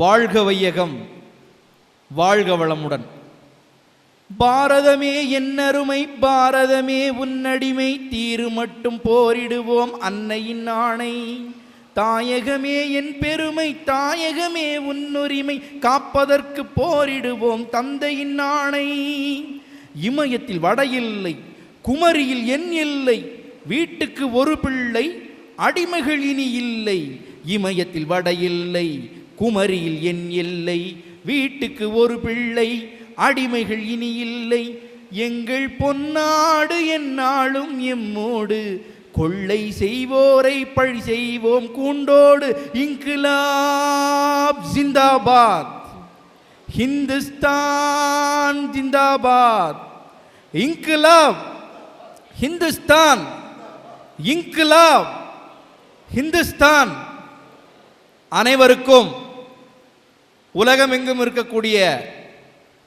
வாழ்க வையகம் வாழ்க வளமுடன். பாரதமே என்னருமை பாரதமே உன்னடிமை தீரு மட்டும் போரிடுவோம் அன்னையின் ஆணை. தாயகமே என் பெருமை தாயகமே உன்னுரிமை காப்பதற்கு போரிடுவோம் தந்தையின் ஆணை. இமயத்தில் வட இல்லை குமரியில் என் இல்லை வீட்டுக்கு ஒரு பிள்ளை அடிமைகள் இனி இல்லை. இமயத்தில் வட இல்லை குமரியில் என் இல்லை வீட்டுக்கு ஒரு பிள்ளை அடிமைகள் இனி இல்லை. எங்கள் பொன்னாடு என்னாலும் எம்மோடு கொள்ளை செய்வோரை பழி செய்வோம் கூண்டோடு. இன்கிலாப் ஜிந்தாபாத் ஹிந்துஸ்தான் ஜிந்தாபாத் இன்கிலாப் ஹிந்துஸ்தான் இன்கிலாப் ஹிந்துஸ்தான். அனைவருக்கும் உலகமெங்கும் இருக்கக்கூடிய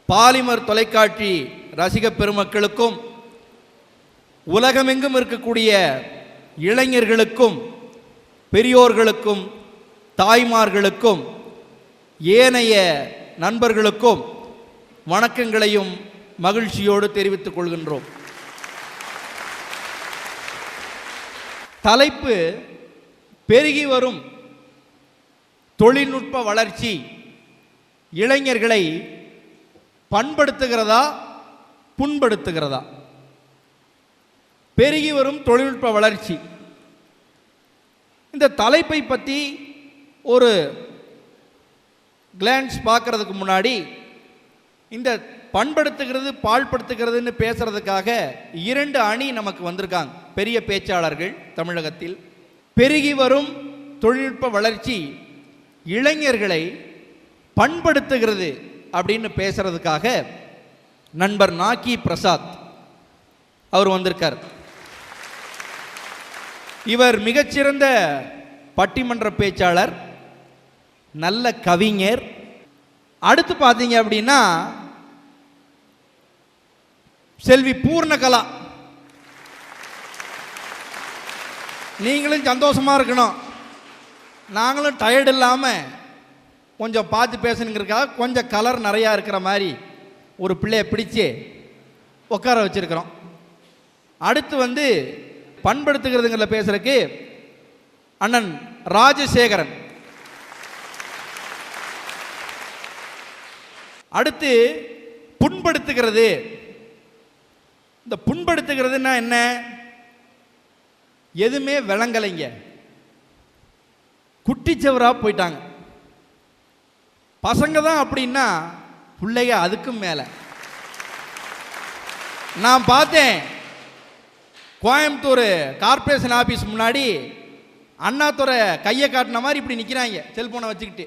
பாலிமர் தொலைக்காட்சி ரசிக பெருமக்களுக்கும் உலகமெங்கும் இருக்கக்கூடிய இளைஞர்களுக்கும் பெரியோர்களுக்கும் தாய்மார்களுக்கும் ஏனைய நண்பர்களுக்கும் வணக்கங்களையும் மகிழ்ச்சியோடு தெரிவித்துக் கொள்கின்றோம். தலைப்பு பெருகி வரும் தொழில்நுட்ப வளர்ச்சி. இளைஞர்களை பண்படுத்துகிறதா புண்படுத்துகிறதா? பெருகி வரும் தொழில்நுட்ப வளர்ச்சி. இந்த தலைப்பை பற்றி ஒரு கிளான்ஸ் பார்க்கறதுக்கு முன்னாடி இந்த பண்படுத்துகிறது பாழ்படுத்துகிறதுன்னு பேசுறதுக்காக இரண்டு அணி நமக்கு வந்திருக்காங்க. பெரிய பேச்சாளர்கள் தமிழகத்தில். பெருகி வரும் தொழில்நுட்ப வளர்ச்சி இளைஞர்களை பண்படுத்துகிறது அப்படின்னு பேசுறதுக்காக நண்பர் நாக்கி பிரசாத் அவர் வந்திருக்கார். இவர் மிகச்சிறந்த பட்டிமன்ற பேச்சாளர் நல்ல கவிஞர். அடுத்து பார்த்தீங்க அப்படின்னா செல்வி பூர்ணகலா. நீங்களும் சந்தோஷமாக இருக்கணும். நாங்களும் டயர்டு இல்லாமல் கொஞ்சம் பார்த்து பேசணுங்கிறதுக்காக கொஞ்சம் கலர் நிறையா இருக்கிற மாதிரி ஒரு பிள்ளையை பிடிச்சி உட்கார வச்சுருக்குறோம். அடுத்து வந்து பண்படுத்துகிறதுங்கிறத பேசுகிறதுக்கு அண்ணன் ராஜசேகரன். அடுத்து புண்படுத்துகிறது. இந்த புண்படுத்துகிறதுனா என்ன? எதுவுமே விளங்கலைங்க. குட்டிச்சவராக போயிட்டாங்க. பசங்க தான் அப்படின்னா பிள்ளைங்க அதுக்கும் மேலே. நான் பார்த்தேன். கோயம்புத்தூர் கார்ப்பரேஷன் ஆஃபீஸ் முன்னாடி அண்ணாத்துறை கையை காட்டின மாதிரி இப்படி நிற்கிறாங்க செல்ஃபோனை வச்சுக்கிட்டு.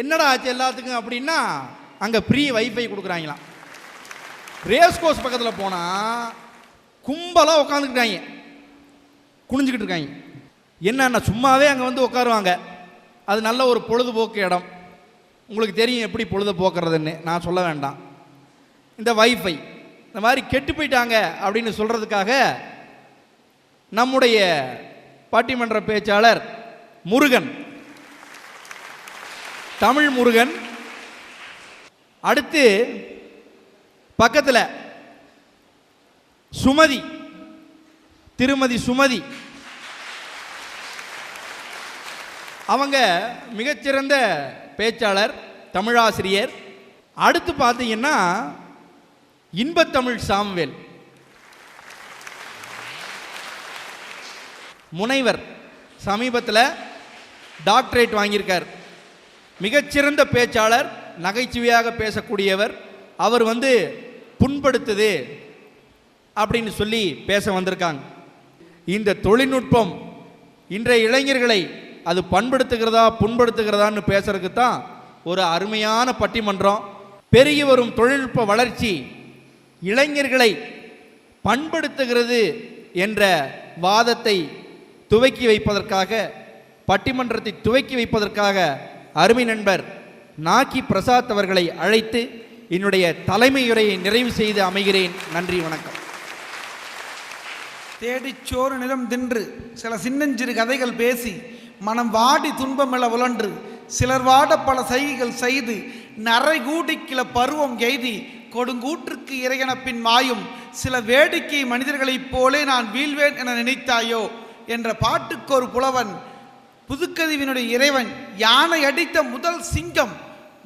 என்னடா ஆச்சு எல்லாத்துக்கும் அப்படின்னா அங்கே ஃப்ரீ வைஃபை கொடுக்குறாங்களாம். ரேஸ் கோர்ஸ் பக்கத்தில் போனால் கும்பலாக உட்காந்துக்கிட்டாங்க குனிஞ்சுக்கிட்டு இருக்காங்க. என்னன்னா சும்மாவே அங்கே வந்து உட்காருவாங்க. அது நல்ல ஒரு பொழுதுபோக்கு இடம். உங்களுக்கு தெரியும் எப்படி பொழுது போக்குறதுன்னு. நான் சொல்ல வேண்டாம். இந்த வைஃபை இந்த மாதிரி கெட்டு போயிட்டாங்க அப்படின்னு சொல்கிறதுக்காக நம்முடைய பாட்டிமன்ற பேச்சாளர் முருகன் தமிழ் முருகன் அடுத்து பக்கத்தில் சுமதி திருமதி சுமதி. அவங்க மிகச்சிறந்த பேச்சாளர் தமிழாசிரியர். அடுத்து பார்த்தீங்கன்னா இன்பத்தமிழ் சாம்வேல். முனைவர். சமீபத்தில் டாக்டரேட் வாங்கியிருக்கார். மிகச்சிறந்த பேச்சாளர் நகைச்சுவையாக பேசக்கூடியவர். அவர் வந்து புண்படுத்துது அப்படின்னு சொல்லி பேச வந்திருக்காங்க. இந்த தொழில்நுட்பம் இன்றைய இளைஞர்களை அது பண்படுத்துகிறதா புண்படுத்துகிறதான்னு பேசுறதுக்கு தான் ஒரு அருமையான பட்டிமன்றம் பெருகி வரும் தொழில்நுட்ப வளர்ச்சி இளைஞர்களை பண்படுத்துகிறது என்ற வாதத்தை துவக்கி வைப்பதற்காக பட்டிமன்றத்தை துவக்கி வைப்பதற்காக அருமை நண்பர் நாக்கி பிரசாத் அவர்களை அழைத்து என்னுடைய தலைமையுரையை நிறைவு செய்து அமைகிறேன். நன்றி வணக்கம். தேடிச் சோறு நிலம் தின்று சில சின்னஞ்சிறு கதைகள் பேசி மனம் வாடி துன்பமில உழன்று. சிலர் வாட பல சைகைகள் செய்து நரை கூடிக்கில பருவம் எய்தி கொடுங்கூற்றுக்கு இறையன பின் மாயும். சில வேடிக்கை மனிதர்களைப் போலே நான் வீழ்வேன் என நினைத்தாயோ? என்ற பாட்டுக்கு ஒரு புலவன் புதுக்கதிவினுடைய இறைவன் யானை அடித்த முதல் சிங்கம்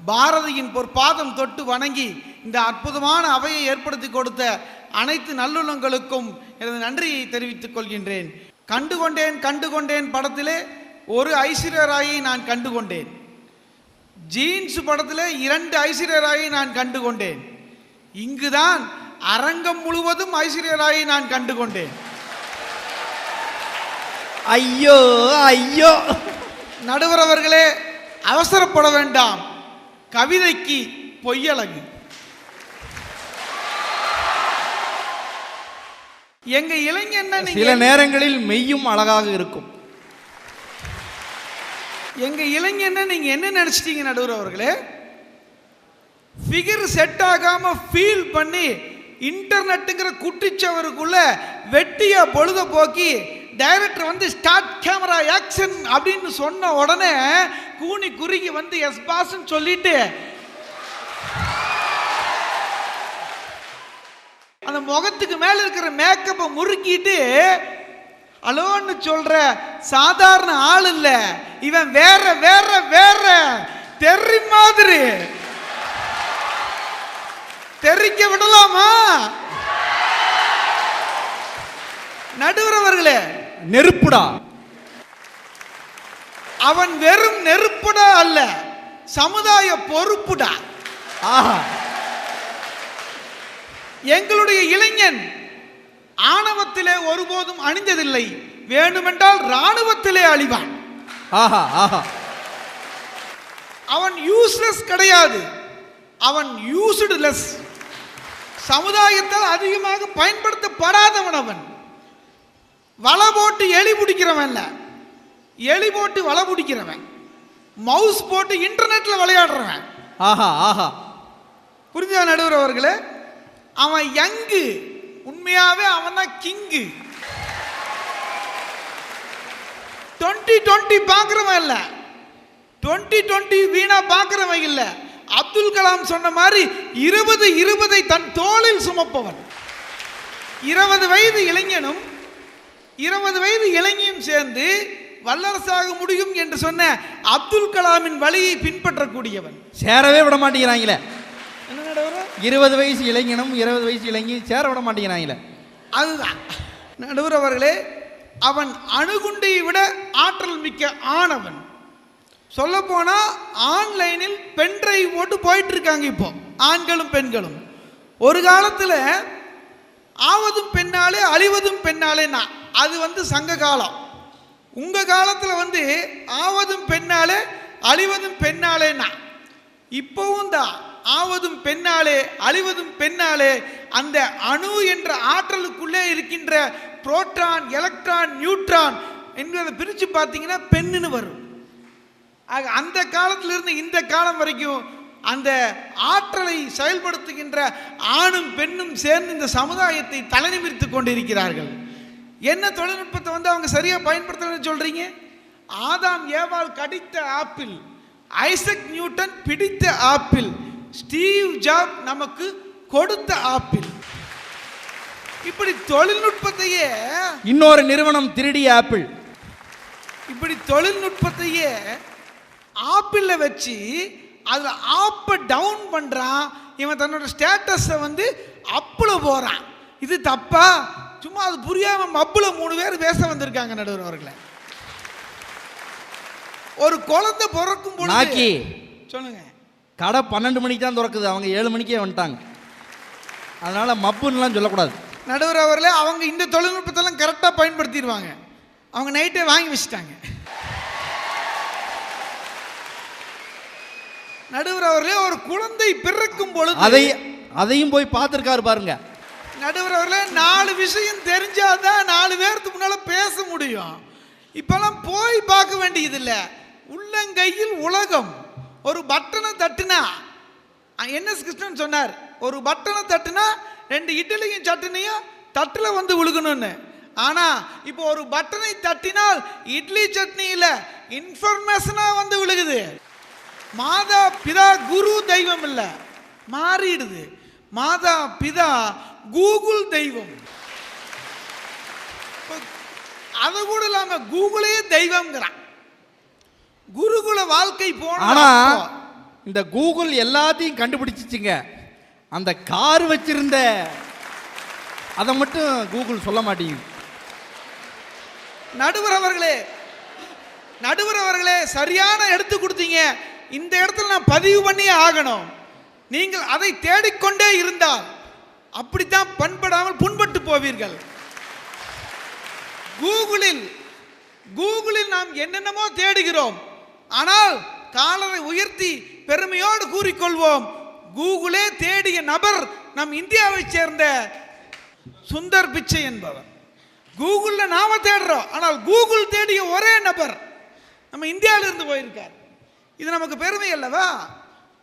பாரதியின் பொற்பாதம் தொட்டு வணங்கி இந்த அற்புதமான அவையை ஏற்படுத்தி கொடுத்த அனைத்து நல்லுள்ளங்களுக்கும் எனது நன்றியை தெரிவித்துக் கொள்கின்றேன். கண்டுகொண்டேன் கண்டுகொண்டேன் படத்திலே ஒரு ஐஸ்வர்யராயை நான் கண்டுகொண்டேன். ஜீன்ஸ் படத்திலே இரண்டு ஐஸ்வர்யராயை நான் கண்டுகொண்டேன். இங்குதான் அரங்கம் முழுவதும் ஐஸ்வர்யராயை நான் கண்டுகொண்டேன். ஐயோ ஐயோ. நடுவர் அவர்களே அவசரப்பட வேண்டாம். கவிதைக்கு பொய்யழகு. எங்க இளைஞன சில நேரங்களில் மெய்யும் அழகாக இருக்கும். எங்க இளைஞன நீங்க என்ன நினைச்சிட்டீங்க நடுவர் அவர்களே? ஃபிகர் செட் ஆகாம ஃபீல் பண்ணி இன்டர்நெட்டுங்கிற குட்டிச்சவருக்குள்ள வெட்டியா பொழுத போக்கி டைரக்டர் வந்து ஸ்டார்ட் கேமரா ஆக்ஷன் அப்படின்னு சொன்ன உடனே கூனி குறுகி வந்து எஸ் பாஸ்ன்னு சொல்லிட்டு அந்த முகத்துக்கு மேல இருக்கிற மேக்கப்பை முறுக்கிட்டு அலோன்னு சொல்ற சாதாரண ஆள் இல்ல. இவன் வேற வேற வேற. தெரி மாதிரி. தெரிக்க விடலாமா? நடுவர் அவர்களே நெருப்புடா. அவன் வெறும் நெருப்புடா அல்ல சமுதாய பொறுப்புடா. ஆஹா. எங்களுடைய இளைஞன் ஆணவத்திலே ஒருபோதும் அணிந்ததில்லை. வேண்டுமென்றால் ராணுவத்திலே அழிவான். ஆஹா ஆஹா. அவன் யூஸ்லெஸ் கிடையாது. அவன் யூஸ்டு லெஸ் சமுதாயத்தால் அதிகமாக பயன்படுத்தப்படாதவன் அவன். வலை போட்டு எலி பிடிக்கிறவன் இல்ல. எலி போட்டு வலை பிடிக்கிறவன். மவுஸ் போட்டு இன்டர்நெட்ல விளையாடுறவன். ஆஹா ஆஹா. புரிஞ்சா நடுவர் அவர்களே? அவன் யங்கு. உண்மையாவே அவன் தான் கிங்கு டுவெண்ட்டி டுவெண்ட்டி பார்க்குறவன் இல்லை. டுவெண்ட்டி டுவெண்ட்டி வீணா பார்க்குறவன் இல்லை. அப்துல் கலாம் சொன்ன மாதிரி இருபது இருபதை தன் தோளில் சுமப்பவன். இருபது வயது இளைஞனும் இருபது வயது இளைஞனும் சேர்ந்து வல்லரசாக முடியும் என்று சொன்ன அப்துல் கலாமின் வழியை பின்பற்றக்கூடியவன். சேரவே விட மாட்டேங்கிறாங்களே. என்ன இருபது வயசு இளைஞனும் இருபது வயசு இளைஞனும் சேர விட மாட்டேங்கிறாங்களே அதுதான். நடுவர் அவர்களே அவன் அணுகுண்டியை விட ஆற்றல் மிக்க ஆணவன். சொல்ல போனா ஆன்லைனில் பென் டிரைவ் போட்டு போயிட்டு இருக்காங்க இப்போ. ஆண்களும் பெண்களும். ஒரு காலத்தில் ஆவதும் பெண்ணாலே அழிவதும் பெண்ணாலேனா அது வந்து சங்க காலம். உங்க காலத்தில் வந்து ஆவதும் பெண்ணாலே அழிவதும் பெண்ணாலேன்னா இப்பவும் தான் ஆவதும் பெண்ணாலே அழிவதும் பெண்ணாலே அந்த அணு என்ற ஆற்றலுக்குள்ளே இருக்கின்ற புரோட்டான் எலக்ட்ரான் நியூட்ரான் என்கிறத பிரித்து பார்த்தீங்கன்னா பெண்ணுன்னு வரும். ஆக அந்த காலத்திலிருந்து இந்த காலம் வரைக்கும் அந்த ஆற்றலை செயல்படுத்துகின்ற ஆணும் பெண்ணும் சேர்ந்து இந்த சமுதாயத்தை தலைநிமிர்த்து கொண்டிருக்கிறார்கள். என்ன தொழில்நுட்பத்தை வந்து அவங்க சரியாக பயன்படுத்தலன்னு சொல்றீங்க? ஆதாம் ஏவால் கடித்த ஆப்பிள் ஐசக் நியூட்டன் பிடித்த ஆப்பிள் ஸ்டீவ் ஜாப் நமக்கு கொடுத்த ஆப்பிள். இப்படி தொழில்நுட்பத்தையே இன்னொரு நிறுவனம் திருடிய ஆப்பிள். இப்படி தொழில்நுட்பத்தையே ஆப்பிளில் வச்சு அதில் ஆப்பை டவுன் பண்ணுறான் இவன் தன்னோட ஸ்டேட்டஸை வந்து அப்பில் போகிறான் இது தப்பா? சும்மா அது புரியாம மப்பில் மூணு பேர் பேச வந்திருக்காங்க நடுவர் அவர்களை. ஒரு குழந்தை பிறக்கும் பொழுது சொல்லுங்க. கடை பன்னெண்டு மணிக்கு தான் திறக்குது. அவங்க ஏழு மணிக்கே வந்துட்டாங்க. அதனால மப்புன்னுலாம் சொல்லக்கூடாது. நடுவர் அவர்களே அவங்க இந்த தொழில்நுட்பத்தெல்லாம் கரெக்டாக பயன்படுத்திடுவாங்க. அவங்க நைட்டே வாங்கி வச்சுட்டாங்க. நடுவர் அவர்களே ஒரு குழந்தை பிறக்கும் பொழுது அதை அதையும் போய் பார்த்துருக்காரு பாருங்க. நடுவர் அவர்களே நாலு விஷயம் தெரிஞ்சாதான் நாலு பேருக்கு முன்னால பேச முடியும். இப்பெல்லாம் போய் பார்க்க வேண்டியது இல்லை உள்ளங்கையில் உலகம். ஒரு பட்டனை தட்டுனா என்எஸ் கிருஷ்ணன் சொன்னார்? ஒரு பட்டனை தட்டுனா ரெண்டு இட்லியும் சட்னியும் தட்டில் வந்து விழுகணும்னு ஆனால் இப்போ ஒரு பட்டனை தட்டினால் இட்லி சட்னியில் இன்ஃபர்மேஷனாக வந்து விழுகுது மாதா பிதா குரு தெய்வம் இல்லை. மாறிடுது. மாதா பிதா கூகுள் தெய்வம். அது கூட இல்லாமல் கூகுளே தெய்வம்ங்கிறான். குருகுல வாழ்க்கை போன ஆனா இந்த கூகுள் எல்லாத்தையும் கண்டுபிடிச்சிச்சுங்க. அந்த கார் வச்சிருந்த அதை மட்டும் கூகுள் சொல்ல மாட்டேங்குது. நடுவர் அவர்களே நடுவர் அவர்களே சரியான எடுத்து கொடுத்தீங்க. இந்த இடத்துல நான் பதிவு பண்ணியே ஆகணும். நீங்கள் அதை தேடிக்கொண்டே இருந்தால் அப்படித்தான் பண்படாமல் புண்பட்டு போவீர்கள். கூகுளில் கூகுளில் நாம் என்னென்னமோ தேடுகிறோம். ஆனால் காலரை உயர்த்தி பெருமையோடு கூறிக்கொள்வோம். கூகுளே தேடிய நபர் நம் இந்தியாவை சேர்ந்த சுந்தர் பிச்சை என்பவர். கூகுளில் நாம தேடுறோம். ஆனால் கூகுள் தேடிய ஒரே நபர் நம்ம இந்தியாவிலிருந்து போயிருக்கார். இது நமக்கு பெருமை அல்லவா?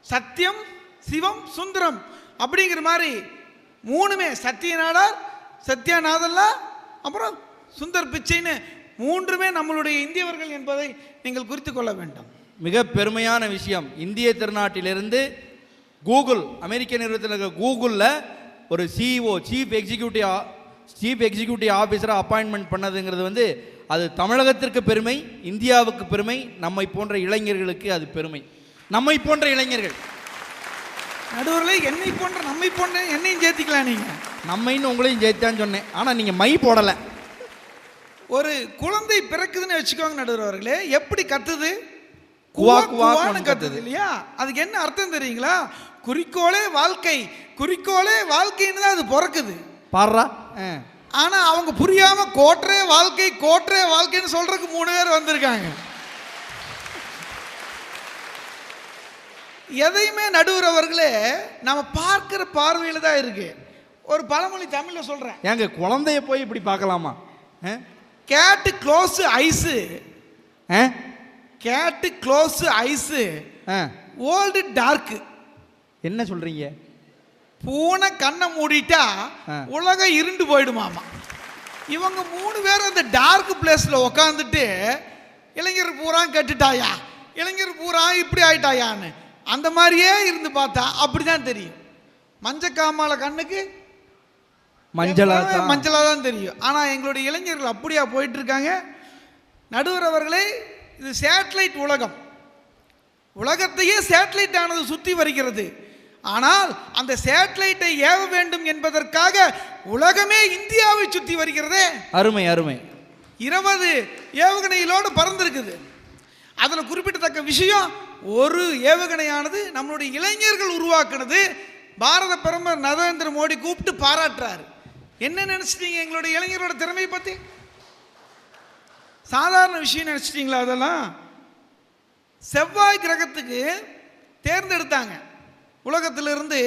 சத்தியம் சிவம் சுந்தரம் அப்படிங்கிற மாதிரி மூணுமே சத்தியநாடார் சத்யாநாதல்லா அப்புறம் சுந்தர் பிச்சைன்னு மூன்றுமே நம்மளுடைய இந்தியவர்கள் என்பதை நீங்கள் குறித்து கொள்ள வேண்டும். மிக பெருமையான விஷயம். இந்திய திருநாட்டிலிருந்து கூகுள் அமெரிக்க நிறுவனத்தில் இருக்க கூகுளில் ஒரு CEO chief executive chief executive ஆஃபீஸரை appointment பண்ணதுங்கிறது வந்து அது தமிழகத்திற்கு பெருமை இந்தியாவுக்கு பெருமை நம்மை போன்ற இளைஞர்களுக்கு அது பெருமை. நம்மை போன்ற இளைஞர்கள். நடுவரில் என்னை போன்ற நம்மை போன்ற என்னையும் சேர்த்திக்கலாம் நீங்க. நம்மைன்னு உங்களையும் சேர்த்தான்னு சொன்னேன். ஆனால் நீங்கள் மை போடலை. ஒரு குழந்தை பிறக்குதுன்னு வச்சுக்கோங்க நடுவர் அவர்களே எப்படி கத்துது? குவா, குவா குவா, குவான்னு கத்துது. இல்லையா? அதுக்கு என்ன அர்த்தம் தெரியுங்களா? குறிக்கோளே வாழ்க்கை. குறிக்கோளே வாழ்க்கைன்னு தான் அது பிறக்குது. பாடுறா. ஆ. ஆனா அவங்க புரியாம கோட்டரே வாழ்க்கை கோட்டரே வாழ்க்கைன்னு சொல்றதுக்கு மூணு பேர் வந்திருக்காங்க. எதையுமே நடுவர் அவர்களே நம்ம பார்க்கிற பார்வையில தான் இருக்கு. ஒரு பழமொழி தமிழ்ல சொல்றேன். ஏங்க குழந்தைய போய் இப்படி பார்க்கலாமா? Cat close eyes? Cat close eyes old dark என்ன சொல்றீங்க? பூனை கண்ணை மூடிட்டா. உலகம் இருண்டு போயிடுமாமா. இவங்க மூணு பேரும் அந்த டார்க் பிளேஸ்ல உக்காந்துட்டு இளைஞர் பூரா கெட்டுட்டாயா? இளைஞர் பூரா இப்படி ஆயிட்டாயான்னு? அந்த மாதிரியே இருந்து பார்த்தா அப்படிதான் தெரியும். மஞ்சக்காமால கண்ணுக்கு மஞ்சளா தான். மஞ்சளா தான் தெரியும். ஆனா எங்களுடைய இளைஞர்கள் அப்படியா போயிட்டு இருக்காங்க நடுவர் அவர்களே இது சேட்டலைட் உலகம். உலகத்தையே சேட்டலைட் ஆனது சுத்தி வருகிறது. ஆனால் அந்த சேட்டலைட்டை ஏவ வேண்டும் என்பதற்காக உலகமே இந்தியாவை சுத்தி வருகிறதே. அருமை அருமை. இருபது ஏவுகணைகளோடு பறந்திருக்குது. அதில் குறிப்பிடத்தக்க விஷயம் ஒரு ஏவுகணையானது நம்மளுடைய இளைஞர்கள் உருவாக்குனது. பாரத பிரதமர் நரேந்திர மோடி கூப்பிட்டு பாராட்டுறாரு. என்ன நினைச்சிட்டீங்க எங்களுடைய இளைஞரோட திறமையை பற்றி சாதாரண விஷயம் நினைச்சிட்டீங்களா அதெல்லாம்? செவ்வாய் கிரகத்துக்கு தேர்ந்தெடுத்தாங்க. உலகத்திலிருந்து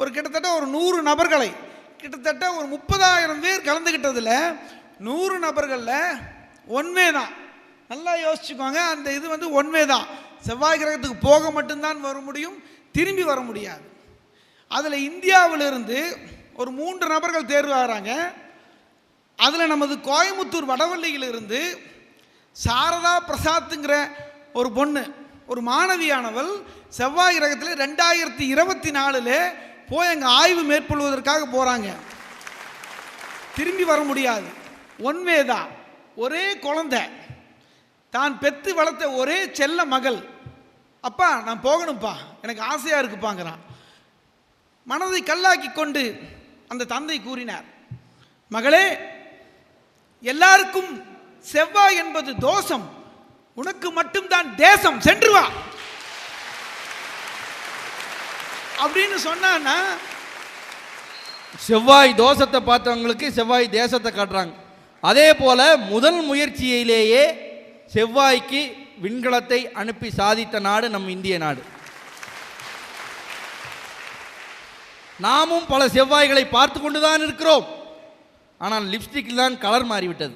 ஒரு கிட்டத்தட்ட ஒரு நூறு நபர்களை கிட்டத்தட்ட ஒரு முப்பதாயிரம் பேர் கலந்துக்கிட்டதில் நூறு நபர்களில் ஒன்வே தான். நல்லா யோசிச்சுக்கோங்க அந்த இது வந்து ஒன்வே தான். செவ்வாய் கிரகத்துக்கு போக மட்டும்தான் வர முடியும் திரும்பி வர முடியாது. அதில் இந்தியாவிலிருந்து ஒரு மூன்று நபர்கள் தேர்வு ஆகிறாங்க. அதில் நமது கோயம்புத்தூர் வடவள்ளியிலிருந்து சாரதா பிரசாத்துங்கிற ஒரு பொண்ணு ஒரு மாணவியானவள் செவ்வாய் கிரகத்தில் ரெண்டாயிரத்தி இருபத்தி நாலில் போய் அங்கே ஆய்வு மேற்கொள்வதற்காக போகிறாங்க திரும்பி வர முடியாது. ஒன்வே தான். ஒரே குழந்தை. தான் பெத்து வளர்த்த ஒரே செல்ல மகள். அப்பா நான் போகணும்ப்பா. எனக்கு ஆசையாக இருக்குப்பாங்கிறான். மனதை கல்லாக்கி கொண்டு அந்த தந்தை கூறினார் மகளே எல்லாருக்கும் செவ்வாய் என்பது தோஷம். உனக்கு மட்டும்தான் தேசம். சென்று வா. அப்படின்னு சொன்னான்னா செவ்வாய் தோஷத்தை பார்த்தவங்களுக்கு செவ்வாய் தேசத்தை காட்டுறாங்க. அதே போல முதல் முயற்சியிலேயே செவ்வாய்க்கு விண்கலத்தை அனுப்பி சாதித்த நாடு நம் இந்திய நாடு. நாமும் பல செவ்வாய்களை பார்த்து கொண்டு தான் இருக்கிறோம். ஆனால் லிப்ஸ்டிக்கில் தான் கலர் மாறிவிட்டது.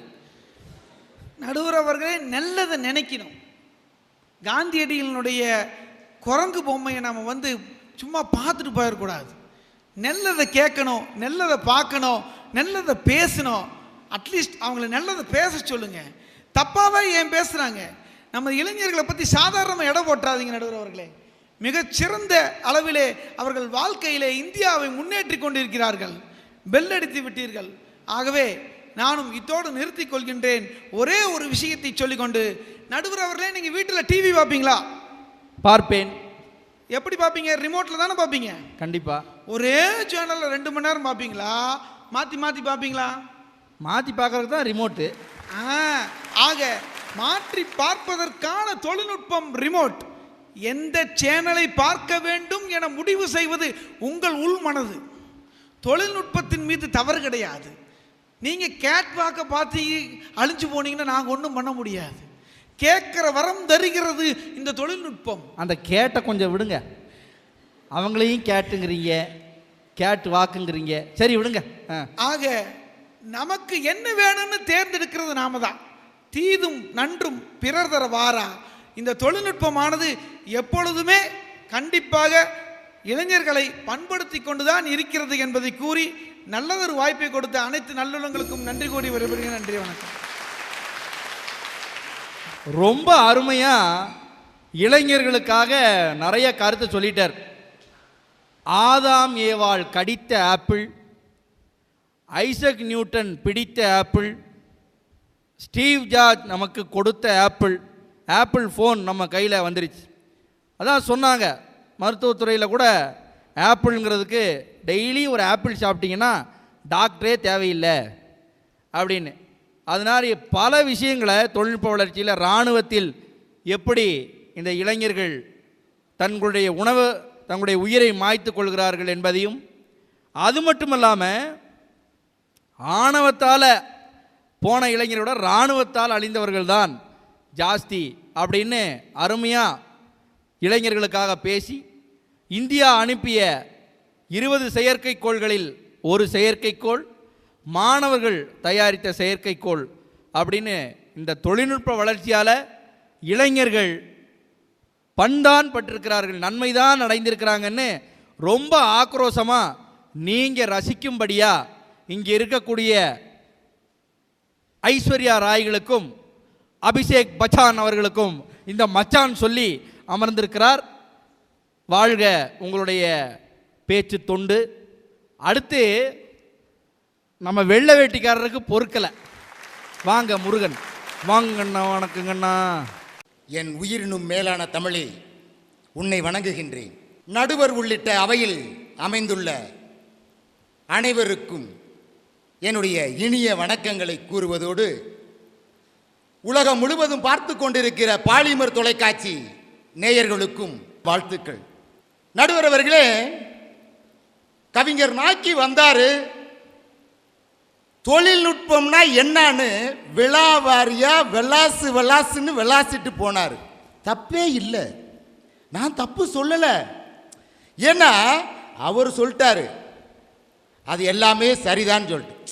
நடுவர் அவர்களே நல்லதை நினைக்கணும். காந்தியடிகளினுடைய குரங்கு பொம்மையை நம்ம வந்து சும்மா பார்த்துட்டு போயிடக்கூடாது. நல்லதை கேட்கணும் நல்லதை பார்க்கணும் நல்லதை பேசணும். அட்லீஸ்ட் அவங்கள நல்லதை பேச சொல்லுங்க. தப்பாக தான் ஏன் பேசுகிறாங்க நம்ம இளைஞர்களை பற்றி சாதாரணமாக இடம் போட்டாதீங்க நடுவர் அவர்களே மிகச்சிறந்த அளவிலே அவர்கள் வாழ்க்கையிலே இந்தியாவை முன்னேற்றி கொண்டிருக்கிறார்கள். பெல் அடித்து விட்டீர்கள். ஆகவே நானும் இத்தோடு நிறுத்திக் கொள்கின்றேன். ஒரே ஒரு விஷயத்தை சொல்லிக்கொண்டு நடுவர் அவர்களே நீங்கள் வீட்டில் டிவி பார்ப்பீங்களா? பார்ப்பேன். எப்படி பார்ப்பீங்க? ரிமோட்டில் தானே பார்ப்பீங்க? கண்டிப்பா. ஒரே சேனலில் ரெண்டு மணி நேரம் பார்ப்பீங்களா? மாற்றி மாற்றி பார்ப்பீங்களா? மாற்றி பார்க்கறதுக்கு தான் ரிமோட்டு ஆ, ஆக மாற்றி பார்ப்பதற்கான தொழில்நுட்பம் ரிமோட் எந்த சேனலை பார்க்க வேண்டும் என முடிவு செய்வது உங்கள் உள் மனது. தொழில்நுட்பத்தின் மீது தவறு கிடையாது. நீங்க கேட் வாக்க பார்த்து அழிஞ்சு போனீங்கன்னா நாங்கள் ஒன்றும் பண்ண முடியாது. கேட்கிற வரம் தருகிறது இந்த தொழில்நுட்பம். அந்த கேட்டை கொஞ்சம் விடுங்க. அவங்களையும் கேட்டுங்கிறீங்க. கேட்டு வாக்குங்கிறீங்க. சரி விடுங்க. ஆக நமக்கு என்ன வேணும்னு தேர்ந்தெடுக்கிறது நாம தான். தீதும் நன்றும் பிறர் தர வாரா? இந்த தொழில்நுட்பமானது எப்பொழுதுமே கண்டிப்பாக இளைஞர்களை பண்படுத்தி கொண்டுதான் இருக்கிறது என்பதை கூறி நல்லதொரு வாய்ப்பை கொடுத்த அனைத்து நல்லுள்ளங்களுக்கும் நன்றி கூறி வருகிறேன் நன்றி வணக்கம். ரொம்ப அருமையா இளைஞர்களுக்காக நிறைய கருத்தை சொல்லிட்டார். ஆதாம் ஏவாள் கடித்த ஆப்பிள் ஐசக் நியூட்டன் பிடித்த ஆப்பிள் ஸ்டீவ் ஜார்ஜ் நமக்கு கொடுத்த ஆப்பிள் ஆப்பிள் ஃபோன் நம்ம கையில் வந்துருச்சு. அதான் சொன்னாங்க. மருத்துவத்துறையில் கூட ஆப்பிள்ங்கிறதுக்கு டெய்லி ஒரு ஆப்பிள் சாப்பிட்டீங்கன்னா டாக்டரே தேவையில்லை அப்படின்னு. அதனால் பல விஷயங்களை தொழில்நுட்ப வளர்ச்சியில் இராணுவத்தில் எப்படி இந்த இளைஞர்கள் தங்களுடைய உணவு தங்களுடைய உயிரை மாய்த்து கொள்கிறார்கள் என்பதையும் அது மட்டுமல்லாமல் ஆணவத்தால் போன இளைஞரோட இராணுவத்தால் அழிந்தவர்கள் தான் ஜாஸ்தி அப்படின்னு அருமையாக இளைஞர்களுக்காக பேசி இந்தியா அனுப்பிய இருபது செயற்கைக்கோள்களில் ஒரு செயற்கைக்கோள் மாணவர்கள் தயாரித்த செயற்கைக்கோள் அப்படின்னு இந்த தொழில்நுட்ப வளர்ச்சியால் இளைஞர்கள் பண்தான் பட்டிருக்கிறார்கள் நன்மைதான் அடைந்திருக்கிறாங்கன்னு ரொம்ப ஆக்ரோஷமாக நீங்கள் ரசிக்கும்படியாக இங்கே இருக்கக்கூடிய ஐஸ்வர்யா ராய்களுக்கும் அபிஷேக் பச்சான் அவர்களுக்கும் இந்த மச்சான் சொல்லி அமர்ந்திருக்கிறார். வாழ்க உங்களுடைய பேச்சு தொண்டு. அடுத்து நம்ம வெள்ளை வேட்டிக்காரருக்கு பொறுக்கலை. வாங்க முருகன். வாங்கண்ணா வணக்கங்கண்ணா. என் உயிரினும் மேலான தமிழே உன்னை வணங்குகின்றேன். நடுவர் உள்ளிட்ட அவையில் அமைந்துள்ள அனைவருக்கும் என்னுடைய இனிய வணக்கங்களை கூறுவதோடு உலகம் முழுவதும் பார்த்து கொண்டிருக்கிற பாலிமர் தொலைக்காட்சி நேயர்களுக்கும் வாழ்த்துக்கள். நடுவர் அவர்களே கவிஞர் நாக்கி வந்தாரு. தொழில்நுட்பம்னா என்னன்னு விழாவாரியா வெள்ளாசு வெள்ளாசுன்னு விளாசிட்டு போனார். தப்பே இல்லை. நான் தப்பு சொல்லலை. ஏன்னா அவர் சொல்லிட்டாரு. அது எல்லாமே சரிதான் சொல்லிட்டு.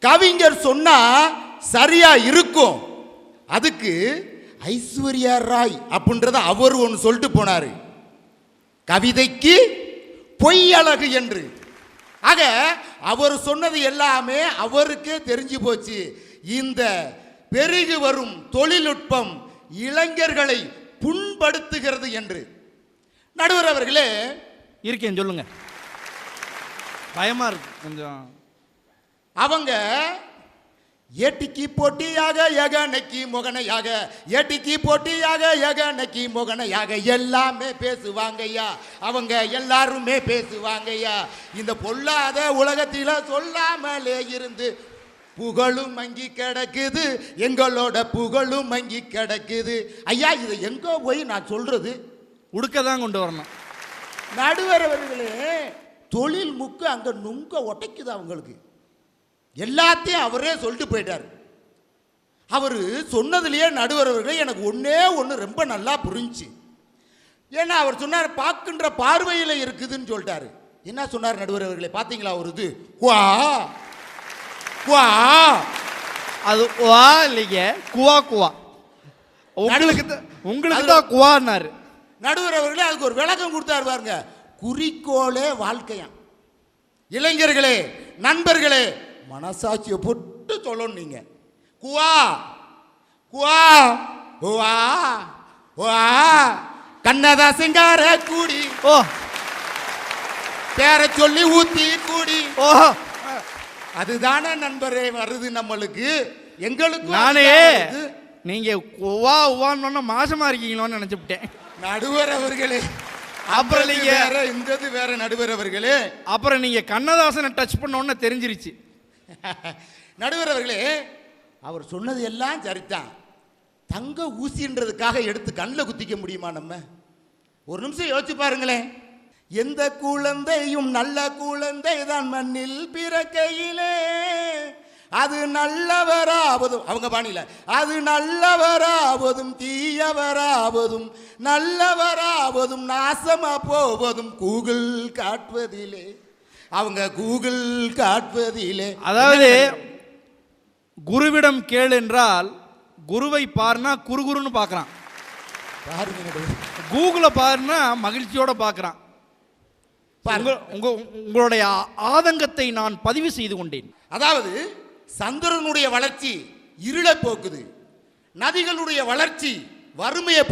கவிஞர் சொன்னால் சரியாக இருக்கும். அதுக்கு ஐஸ்வர்யா ராய் அப்படின்றத அவர் ஒன்று சொல்லிட்டு போனாரு. கவிதைக்கு பொய் அழகு என்று. ஆக அவர் சொன்னது எல்லாமே அவருக்கே தெரிஞ்சு போச்சு. இந்த பெருகி வரும் தொழில்நுட்பம் இளைஞர்களை புண்படுத்துகிறது என்று. நடுவர் அவர்களே. இருக்கேன் சொல்லுங்க. பயமா இருக்கு கொஞ்சம். அவங்க ஏட்டிக்கு போட்டியாக எகனைக்கு முகனையாக. ஏட்டிக்கு போட்டியாக எகனைக்கு முகனையாக. எல்லாமே பேசுவாங்கய்யா. அவங்க எல்லாருமே பேசுவாங்கய்யா. இந்த பொல்லாத உலகத்தில சொல்லாமலே இருந்து புகழும் மங்கி கிடக்குது. எங்களோட புகழும் மங்கி கிடக்குது. ஐயா இதை எங்க போய் நான் சொல்றது? உடுக்க தான் கொண்டு வரணும். நடுவர் அவர்களே தொழில் முக்கு அங்க நுங்க ஒட்டைக்குது அவங்களுக்கு. எல்லாத்தையும் அவரே சொல்லிட்டு போயிட்டார். அவர் சொன்னதுலேயே நடுவர் அவர்களே எனக்கு ஒன்றே ஒன்று ரொம்ப நல்லா புரிஞ்சுச்சு. ஏன்னா அவர் சொன்னார் பார்க்கின்ற பார்வையில் இருக்குதுன்னு சொல்லிட்டாரு. என்ன சொன்னார் நடுவர் அவர்களே பார்த்தீங்களா ஒரு இது? குவா. குவா. அது குவா இல்லைங்க குவா குவா. உங்களுக்கு உங்களுக்கு தான் குவான்னாரு. நடுவர் அவர்களே அதுக்கு ஒரு விளக்கம் கொடுத்தாரு பாருங்க. குறிக்கோளே வாழ்க்கையாம். இளைஞர்களே நண்பர்களே மனசாட்சியை போட்டு சொல்லணும் நீங்க. குவா குவா ஓவா ஓவா கண்ணதா சிங்கார கூடி. ஓ. பேர சொல்லி ஊத்தி கூடி. ஓஹோ அதுதானே நண்பரே வருது நம்மளுக்கு. எங்களுக்கு நானே. நீங்க உவா உவான்னு மாசமா இருக்கீங்களோன்னு நினைச்சுட்டேன் நடுவர் அவர்களே. அப்புறம் நீங்க- வேற இந்தது வேற நடுவர் அவர்களே. அப்புறம் நீங்க கண்ணதாசனை டச் பண்ண உடனே தெரிஞ்சிருச்சு. நடுவர் அவர்களே அவர் சொன்னது எல்லாம் சரிதான். தங்க ஊசின்றதுக்காக எடுத்து கண்ணில் குத்திக்க முடியுமா நம்ம? ஒரு நிமிஷம் யோசிச்சு பாருங்களேன். எந்த குழந்தையும் நல்ல குழந்தை தான் மண்ணில் பிறக்கையிலே. அது நல்லவராவதும் அவங்க பாணியில் அது நல்லவராவதும் தீயவராவதும் நல்லவராவதும் நாசமா போவதும் கூகுள் காட்டுவதிலே. அவங்க கூகுள் காட்டுவதிலே அதாவது குருவிடம் கேள் என்றால் குருவை பாருனா குறுகுறுன்னு பார்க்கறான். கூகுளை பாருனா மகிழ்ச்சியோட பார்க்கறான். உங்களுடைய ஆதங்கத்தை நான் பதிவு செய்து கொண்டேன். அதாவது சந்திரனுடைய வளர்ச்சி இருளை போக்குது. நதிகளுடைய வளர்ச்சி வறுமையை